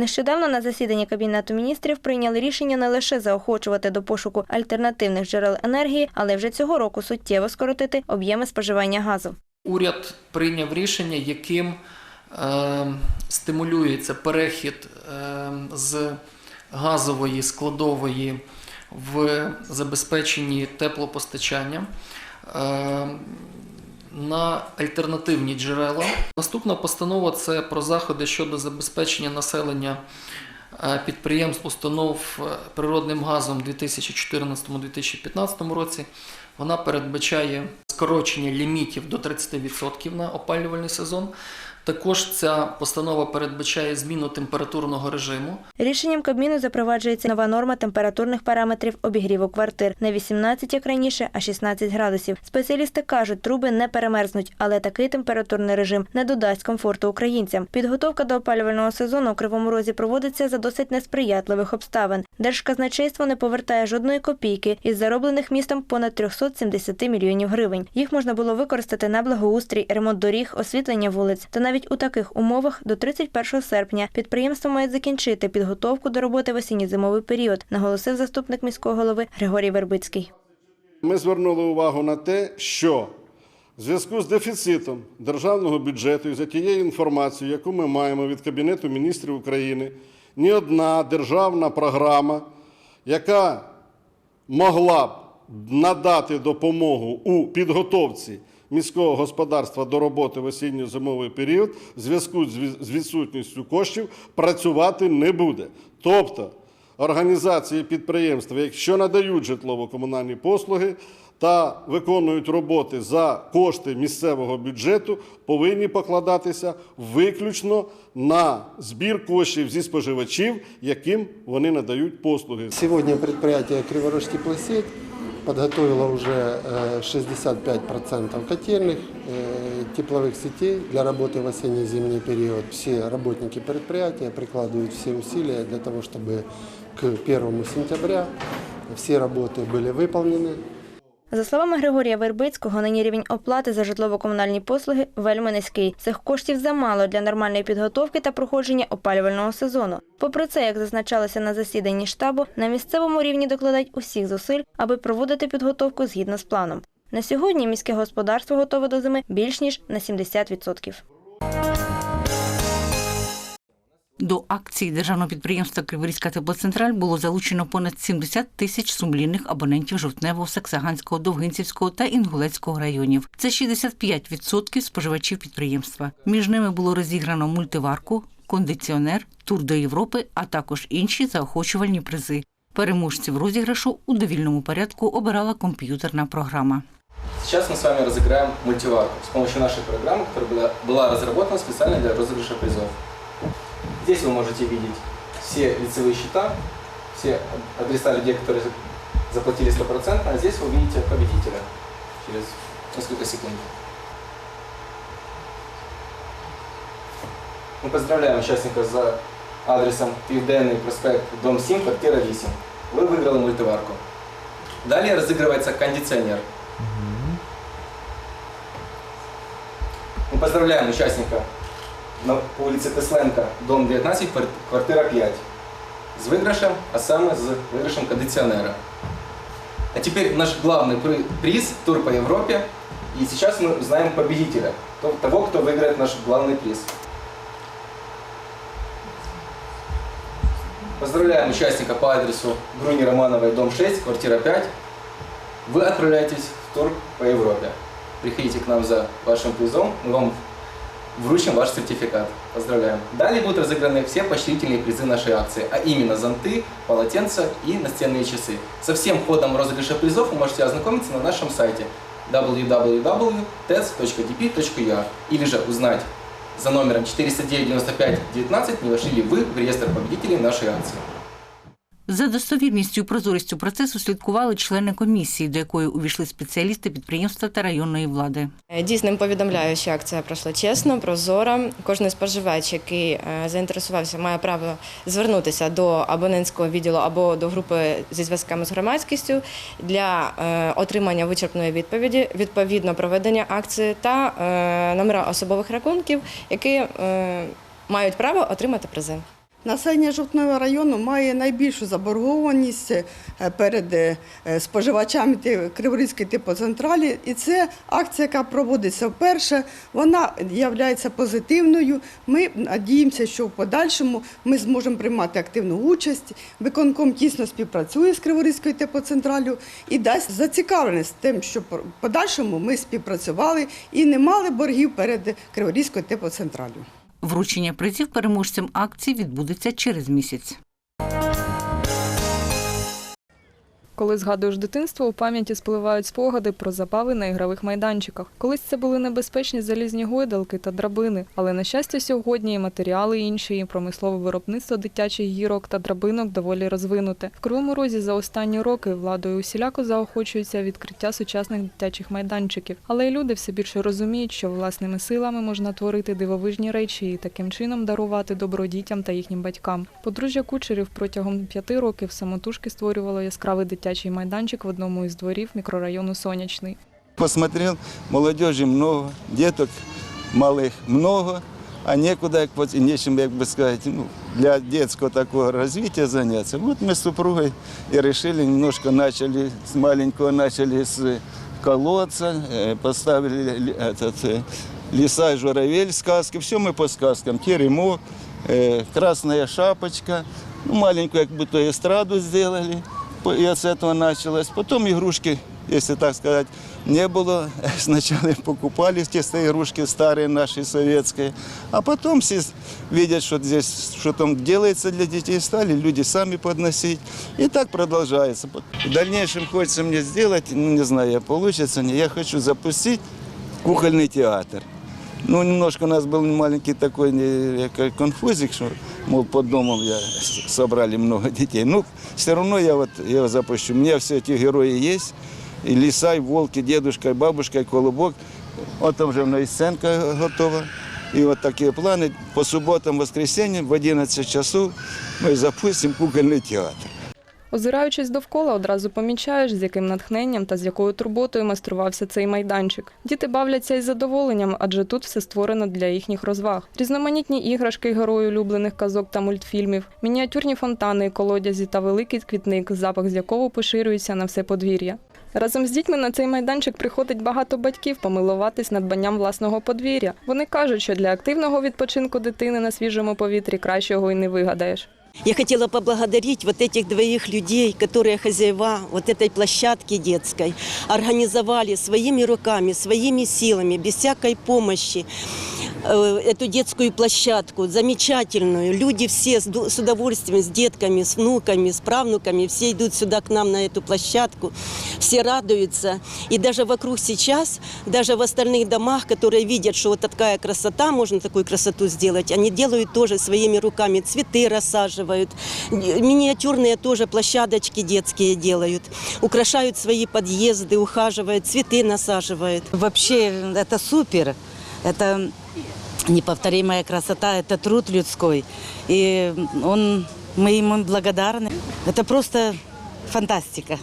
Нещодавно на засіданні Кабінету міністрів прийняли рішення не лише заохочувати до пошуку альтернативних джерел енергії, але вже цього року суттєво скоротити об'єми споживання газу. Уряд прийняв рішення, яким е, стимулюється перехід е, з газової складової в забезпеченні теплопостачання е, на альтернативні джерела. Наступна постанова це про заходи щодо забезпечення населення е, підприємств, установ е, природним газом у 2014-2015 році. Вона передбачає скорочення лімітів до 30% на опалювальний сезон. Також ця постанова передбачає зміну температурного режиму. Рішенням Кабміну запроваджується нова норма температурних параметрів обігріву квартир не 18, як раніше, а 16 градусів. Спеціалісти кажуть, труби не перемерзнуть, але такий температурний режим не додасть комфорту українцям. Підготовка до опалювального сезону у Кривому Розі проводиться за досить несприятливих обставин. Держказначейство не повертає жодної копійки із зароблених містом понад 370 мільйонів гривень. Їх можна було використати на благоустрій, ремонт доріг, освітлення вулиць. Та навіть у таких умовах до 31 серпня підприємство має закінчити підготовку до роботи в осінньо-зимовий період, наголосив заступник міського голови Григорій Вербицький. Ми звернули увагу на те, що в зв'язку з дефіцитом державного бюджету і за тією інформацією, яку ми маємо від Кабінету міністрів України, ні одна державна програма, яка могла б надати допомогу у підготовці міського господарства до роботи в осінньо-зимовий період, в зв'язку з відсутністю коштів працювати не буде. Тобто організації підприємства, якщо надають житлово-комунальні послуги та виконують роботи за кошти місцевого бюджету, повинні покладатися виключно на збір коштів зі споживачів, яким вони надають послуги. Сегодня предприятие Криворожтеплосеть подготовило уже э, 65% котельных э, тепловых сетей для работы в осенне-зимний период. Все работники предприятия прикладывают все усилия для того, чтобы к 1 сентября все работы были выполнены. За словами Григорія Вербицького, нині рівень оплати за житлово-комунальні послуги вельми низький. Цих коштів замало для нормальної підготовки та проходження опалювального сезону. Попри це, як зазначалося на засіданні штабу, на місцевому рівні докладають усіх зусиль, аби проводити підготовку згідно з планом. На сьогодні міське господарство готове до зими більш ніж на 70%. До акції державного підприємства Криворізька теплоцентраль було залучено понад 70 тисяч сумлінних абонентів Жовтневого, Саксаганського, Довгинцівського та Інгулецького районів. Це 65% споживачів підприємства. Між ними було розіграно мультиварку, кондиціонер, тур до Європи, а також інші заохочувальні призи. Переможців розіграшу у довільному порядку обирала комп'ютерна програма. Сейчас мы с вами разыграем мультиварку с помощью нашей программы, которая была, была разработана специально для розыгрыша призов. Здесь вы можете видеть все лицевые счета, все адреса людей, которые заплатили 100%, а здесь вы увидите победителя через несколько секунд. Мы поздравляем участника за адресом Південний проспект, дом 7, квартира 8. Вы выиграли мультиварку. Далее разыгрывается кондиционер. Мы поздравляем участника на улице Тесленка, дом 19, квар- квартира 5. С выигрышем, а саме с выигрышем кондиционера. А теперь наш главный при- приз – тур по Европе. И сейчас мы узнаем победителя, то- того, кто выиграет наш главный приз. Поздравляем участника по адресу Груни Романовой, дом 6, квартира 5. Вы отправляетесь в тур по Европе. Приходите к нам за вашим призом, мы вам вручим ваш сертификат. Поздравляем. Далее будут разыграны все поощрительные призы нашей акции, а именно зонты, полотенца и настенные часы. Со всем ходом розыгрыша призов вы можете ознакомиться на нашем сайте www.tes.dp.ua или же узнать за номером 409 95 19 не вошли ли вы в реестр победителей нашей акции. За достовірністю і прозорістю процесу слідкували члени комісії, до якої увійшли спеціалісти підприємства та районної влади. Дійсним повідомляю, що акція пройшла чесно, прозоро. Кожен споживач, який е, заінтересувався, має право звернутися до абонентського відділу або до групи зі зв'язками з громадськістю для е, отримання вичерпної відповіді, відповідно проведення акції та е, номера особових рахунків, які е, мають право отримати призи. Населення Жовтневого району має найбільшу заборгованість е, перед е, споживачами Криворізької типоцентралі. І це акція, яка проводиться вперше. Вона є позитивною. Ми надіємося, що в подальшому ми зможемо приймати активну участь. Виконком тісно співпрацює з Криворізькою типоцентралю і дасть зацікавленість тим, щоб в подальшому ми співпрацювали і не мали боргів перед Криворізькою типоцентралю. Вручення призів переможцям акції відбудеться через місяць. Коли згадуєш дитинство, у пам'яті спливають спогади про забави на ігрових майданчиках. Колись це були небезпечні залізні гойдалки та драбини, але на щастя, сьогодні і матеріали інші, і промислове виробництво дитячих гірок та драбинок доволі розвинуте. В Кривому Розі за останні роки владою усіляко заохочується відкриття сучасних дитячих майданчиків. Але й люди все більше розуміють, що власними силами можна творити дивовижні речі і таким чином дарувати добро дітям та їхнім батькам. Подружжя кучерів протягом п'яти років самотужки створювало яскравий дитячий майданчик в одному із дворів мікрорайону Сонячний. Посмотрел, молодежи много, деток малых много, а некуда, як вот, и нечем, як бы сказать, ну, для детского такого развития заняться. Вот мы с супругой и решили, немножко начали, с маленького начали с колодца, э, поставили ли- этот, э, лиса и журавель сказки, все мы по сказкам, теремок, э, красная шапочка, ну, маленькую как бы то эстраду сделали, по- и с этого началось. Потом игрушки, если так сказать, не было. Сначала покупали те игрушки старые наши, советские. А потом все с- видят, что здесь что там делается для детей, стали люди сами подносить. И так продолжается. В дальнейшем хочется мне сделать, ну не знаю, я получится, не, я хочу запустить кукольный театр. Ну, немножко у нас был маленький такой не, как конфузик, что, мол, под домом я с- собрали много детей. Ну, все равно я вот его запущу. У меня все эти герои есть. И лиса, и волки, дедушка, и бабушка, и колобок. Вот там уже и сценка готова. И вот такие планы. По субботам, воскресеньям в 11 часов мы запустим кукольный театр. Озираючись довкола, одразу помічаєш, з яким натхненням та з якою турботою майструвався цей майданчик. Діти бавляться із задоволенням, адже тут все створено для їхніх розваг. Різноманітні іграшки герої улюблених казок та мультфільмів, мініатюрні фонтани, колодязі та великий квітник, запах з якого поширюється на все подвір'я. Разом з дітьми на цей майданчик приходить багато батьків помилуватись надбанням власного подвір'я. Вони кажуть, що для активного відпочинку дитини на свіжому повітрі кращого й не вигадаєш. Я хотела поблагодарить вот этих двоих людей, которые хозяева вот этой площадки детской, организовали своими руками, своими силами, без всякой помощи э, эту детскую площадку, замечательную. Люди все с удовольствием, с детками, с внуками, с правнуками, все идут сюда к нам на эту площадку, все радуются. И даже вокруг сейчас, даже в остальных домах, которые видят, что вот такая красота, можно такую красоту сделать, они делают тоже своими руками, цветы рассаживают, миниатюрные тоже площадочки детские делают, украшают свои подъезды, ухаживают, цветы насаживают. Вообще это супер. Это неповторимая красота, это труд людской. И он, мы ему благодарны. Это просто фантастика.